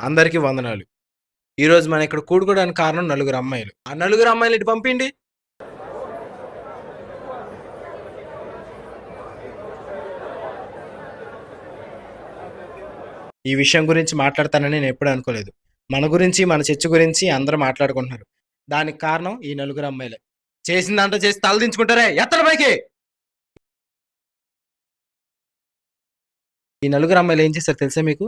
అందరికీ వందనాలు. ఈరోజు మన ఇక్కడ కూడుకోవడానికి కారణం నలుగురు అమ్మాయిలు. ఆ నలుగురు అమ్మాయిలు ఇటు పంపిండి. ఈ విషయం గురించి మాట్లాడతానని నేను ఎప్పుడు అనుకోలేదు. మన గురించి మన చర్చ గురించి అందరూ మాట్లాడుకుంటున్నారు. దానికి కారణం ఈ నలుగురు అమ్మాయిలే. చేసిందంతా చేసి తలదించుకుంటారే ఎత్తల పైకి? ఈ నలుగురు అమ్మాయిలు ఏం చేస్తారు తెలుసా మీకు?